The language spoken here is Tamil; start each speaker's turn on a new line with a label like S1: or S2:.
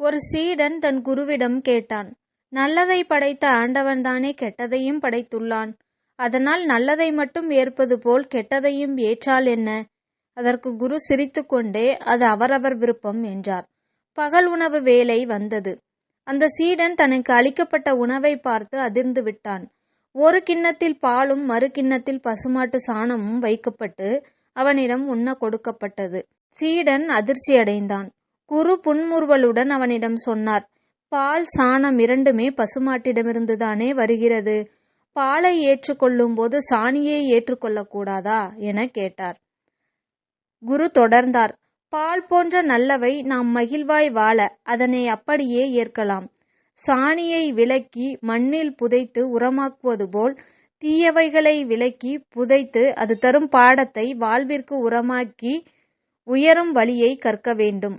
S1: ஒரு சீடன் தன் குருவிடம் கேட்டான் நல்லதை படைத்த ஆண்டவன்தானே கெட்டதையும் படைத்துள்ளான். அதனால் நல்லதை மட்டும் ஏற்பது போல் கெட்டதையும் ஏற்றால் என்ன? அதற்கு குரு சிரித்துக்கொண்டே அது அவரவர் விருப்பம் என்றார். பகல் உணவு வேலை வந்தது. அந்த சீடன் தனக்கு அளிக்கப்பட்ட உணவை பார்த்து அதிர்ந்து விட்டான். ஒரு கிண்ணத்தில் பாலும் மறு கிண்ணத்தில் பசுமாட்டு சாணமும் வைக்கப்பட்டு அவனிடம் உண்ண கொடுக்கப்பட்டது. சீடன் அதிர்ச்சியடைந்தான். குரு புன்முறுவலுடன் அவனிடம் சொன்னார். பால் சாணம் இரண்டுமே பசுமாட்டிடமிருந்துதானே வருகிறது. பாலை ஏற்றுக்கொள்ளும் போது சாணியை ஏற்றுக்கொள்ளக்கூடாதா? என கேட்டார். குரு தொடர்ந்தார். பால் போன்ற நல்லவை நாம் மகிழ்வாய் வாழ அதனை அப்படியே ஏற்கலாம். சாணியை விலக்கி மண்ணில் புதைத்து உரமாக்குவது போல் தீயவைகளை விலக்கி புதைத்து அது தரும் பாடத்தை வாழ்விற்கு உரமாக்கி உயரும் வழியை கற்க வேண்டும்.